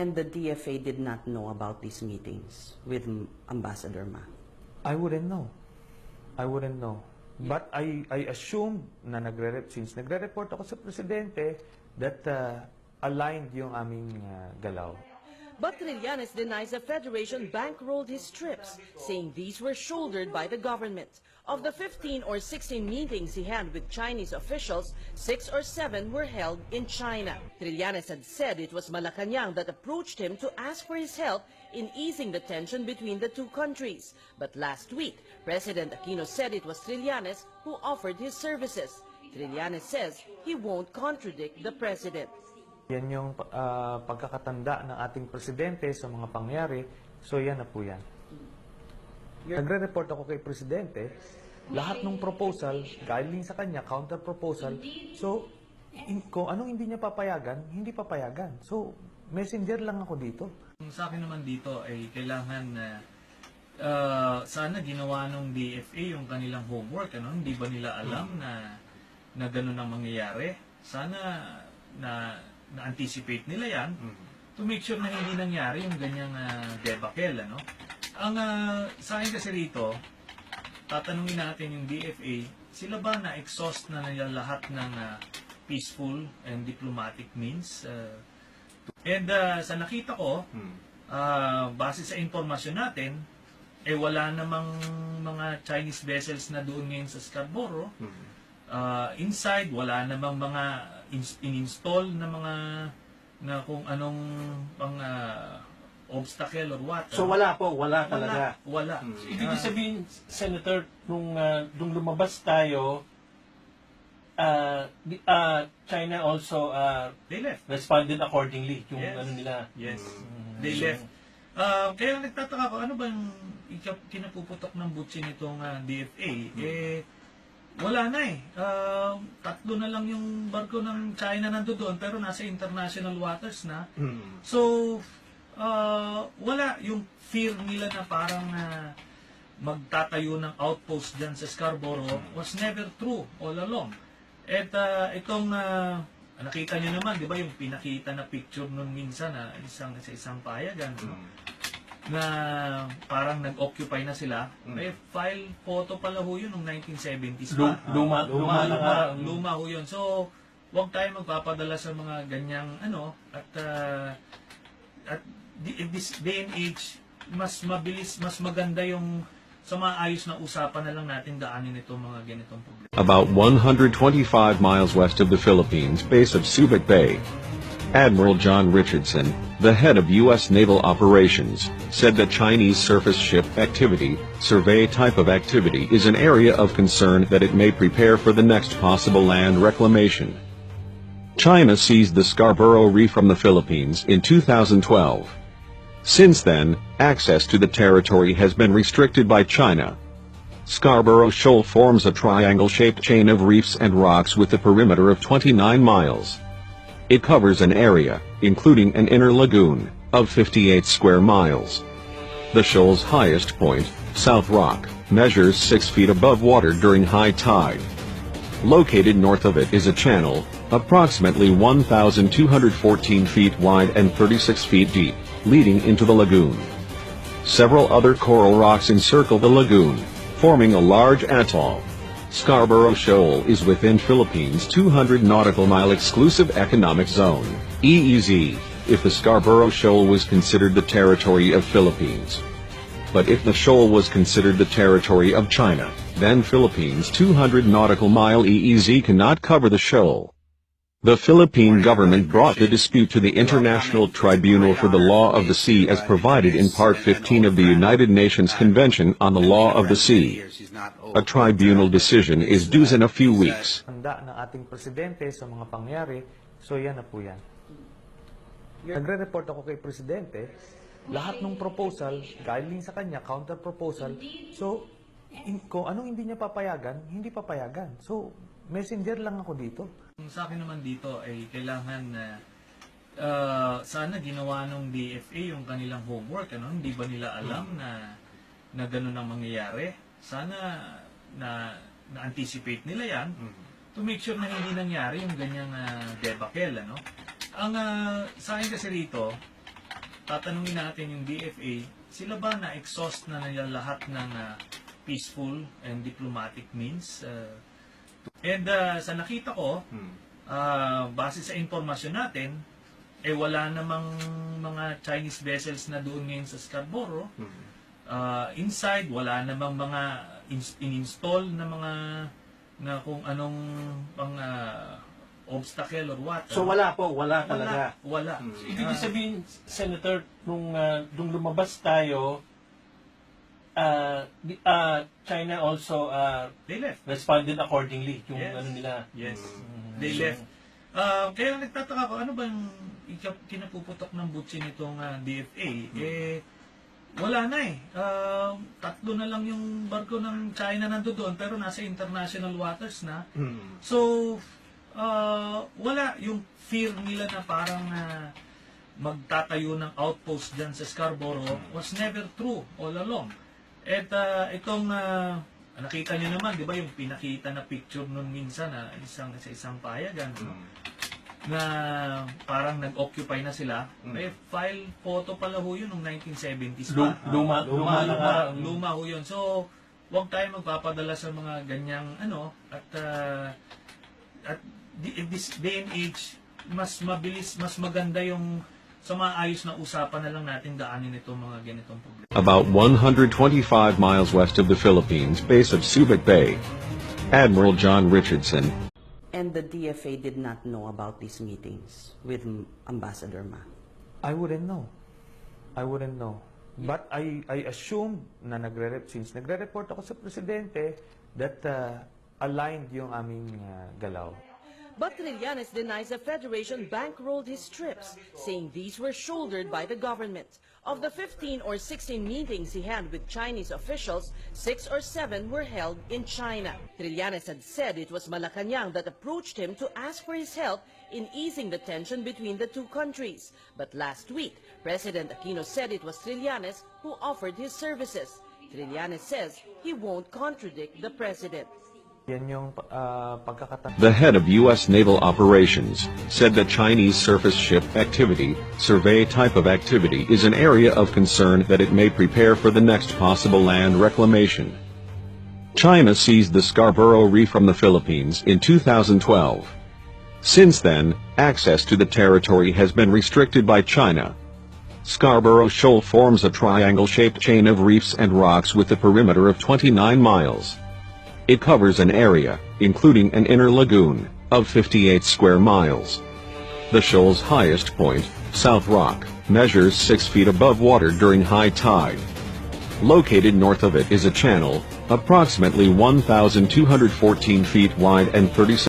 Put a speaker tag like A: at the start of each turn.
A: And the DFA did not know about these meetings with Ambassador Ma.
B: I wouldn't know. I wouldn't know. But I I assumed na nagre since nagre-report ako sa presidente that uh, aligned yung aming uh, galaw.
C: But Trillanes denies the Federation bankrolled his trips, saying these were shouldered by the government. Of the 15 or 16 meetings he had with Chinese officials, six or seven were held in China. Trillanes had said it was Malacanang that approached him to ask for his help in easing the tension between the two countries. But last week, President Aquino said it was Trillanes who offered his services. Trillanes says he won't contradict the president.
B: Yan yung uh, pagkakatanda ng ating presidente sa mga pangyari. So yan na po yan. Nagre-report ako kay presidente. Lahat ng proposal, galing sa kanya, counter proposal. So, in, kung anong hindi niya papayagan, hindi papayagan. So, messenger lang ako dito.
D: Sa akin naman dito ay kailangan na ah, sana ginawa ng DFA yung kanilang homework. Ano? Hindi ba nila alam na na ganun ang mangyayari? Sana na na-anticipate nila yan to make sure na hindi nangyari yung ganyang uh, debacle. Ano? Ang ah, sa akin kasi rito, tatanungin natin yung DFA, sila ba na-exhaust na nila lahat ng ah, peaceful and diplomatic means ah, And uh, sa nakita ko, ah, base sa informasyon natin, eh wala namang mga Chinese vessels na doon ngayon sa Scarborough. Ah, inside, wala namang mga in-install na mga na kung anong pang ah, obstacle or what.
E: So wala po, wala talaga.
D: Wala.
E: So,
D: Wala.
E: ibig ko sabihin, Senator, nung, uh, nung lumabas tayo, uh, uh, China also uh,
D: They left.
E: responded accordingly. Yung
D: Yes.
E: ano nila.
D: Yes.
E: Mm.
D: They left. Ah, kaya nagtataka ko, ano bang ika- kinapuputok ng butsi nitong ah, DFA? Eh, wala na eh. Ah, tatlo na lang yung barko ng China nandoon pero nasa international waters na. So, ah, wala yung fear nila na parang ah, magtatayo ng outpost dyan sa Scarborough was never true all along. At ah, itong ah, nakita niyo naman, 'di ba, yung pinakita na picture nun minsan na isang sa isang payagan no? Na parang nag-occupy na sila. Eh file photo pala ho yun nung 1970s
E: Lu-
D: pa.
E: luma, luma, nga.
D: luma, luma ho yun. So, huwag tayo magpapadala sa mga ganyang ano at ah, at in this day and age mas mabilis, mas maganda yung sa maayos na usapan na lang natin daanin itong mga ganitong problema.
F: About 125 miles west of the Philippines base of Subic Bay. Admiral John Richardson, the head of U.S. naval operations, said that Chinese surface ship activity, survey type of activity is an area of concern that it may prepare for the next possible land reclamation. China seized the Scarborough Reef from the Philippines in 2012. Since then, access to the territory has been restricted by China. Scarborough Shoal forms a triangle-shaped chain of reefs and rocks with a perimeter of 29 miles. It covers an area, including an inner lagoon, of 58 square miles. The shoal's highest point, South Rock, measures 6 feet above water during high tide. Located north of it is a channel, approximately 1,214 feet wide and 36 feet deep, leading into the lagoon. Several other coral rocks encircle the lagoon, forming a large atoll. Scarborough Shoal is within Philippines 200 nautical mile exclusive economic zone, EEZ, if the Scarborough Shoal was considered the territory of Philippines. But if the shoal was considered the territory of China, then Philippines 200 nautical mile EEZ cannot cover the shoal. The Philippine government brought the dispute to the International Tribunal for the Law of the Sea as provided in Part 15 of the United Nations Convention on the Law of the Sea. A tribunal decision is due in a few weeks.
B: Handa ng ating presidente sa mga pangyari. So yan na po yan. Nagre-report ako kay presidente. Lahat ng proposal, galing sa kanya, counter proposal. So, in, kung anong hindi niya papayagan, hindi papayagan. So, messenger lang ako dito.
D: Sa akin naman dito ay kailangan na ah, sana ginawa ng DFA yung kanilang homework. Ano? Hindi ba nila alam na na ganun ang mangyayari? Sana na na-anticipate nila yan to make sure na hindi nangyari yung ganyang uh, debacle. Ano? Ang ah, sa akin kasi rito, tatanungin natin yung DFA, sila ba na-exhaust na nila lahat ng ah, peaceful and diplomatic means? Uh, and ah, sa nakita ko, ah, base sa informasyon natin, eh wala namang mga Chinese vessels na doon ngayon sa Scarborough. Ah, inside, wala namang mga ins- in-install na mga na kung anong pang ah, obstacle or what.
E: So wala po, wala talaga.
D: Wala.
E: So,
D: Wala.
E: ibig sabihin, Senator, nung, ah, nung lumabas tayo, di- ah, China also ah,
D: They left.
E: responded accordingly. Yung
D: Yes.
E: ano nila.
D: Yes. They left. Ah, kaya nagtataka ko, ano ba yung ika- kinapuputok ng butsi nitong ah, DFA? Eh, wala na eh. Ah, tatlo na lang yung barko ng China nando doon, pero nasa international waters na. So, ah, wala yung fear nila na parang ah, magtatayo ng outpost dyan sa Scarborough was never true all along. At ah, itong ah, nakita niyo naman, di ba, yung pinakita na picture nun minsan na isang sa isang payagan no? na parang nag-occupy na sila. Eh, file photo pala ho yun noong 1970s
E: Lu-
D: pa.
E: luma- luma nga.
D: luma, luma ho yun. So, huwag tayo magpapadala sa mga ganyang ano at ah, at this day and age mas mabilis, mas maganda yung sa maayos na usapan na lang natin daanin itong mga ganitong problema.
F: About 125 miles west of the Philippines base of Subic Bay. Admiral John Richardson,
A: And the DFA did not know about these meetings with Ambassador Ma.
B: I wouldn't know. I wouldn't know. But I I assumed na nagre since nagre-report ako sa presidente that uh, aligned yung aming uh, galaw.
C: But Trillanes denies the Federation bankrolled his trips, saying these were shouldered by the government. Of the 15 or 16 meetings he had with Chinese officials, six or seven were held in China. Trillanes had said it was Malacanang that approached him to ask for his help in easing the tension between the two countries. But last week, President Aquino said it was Trillanes who offered his services. Trillanes says he won't contradict the president.
B: Ah, Pagkakatanda.
F: the head of U.S. naval operations, said that Chinese surface ship activity, survey type of activity is an area of concern that it may prepare for the next possible land reclamation. China seized the Scarborough Reef from the Philippines in 2012. Since then, access to the territory has been restricted by China. Scarborough Shoal forms a triangle-shaped chain of reefs and rocks with a perimeter of 29 miles. It covers an area, including an inner lagoon, of 58 square miles. The shoal's highest point, South Rock, measures 6 feet above water during high tide. Located north of it is a channel, approximately 1,214 feet wide and 37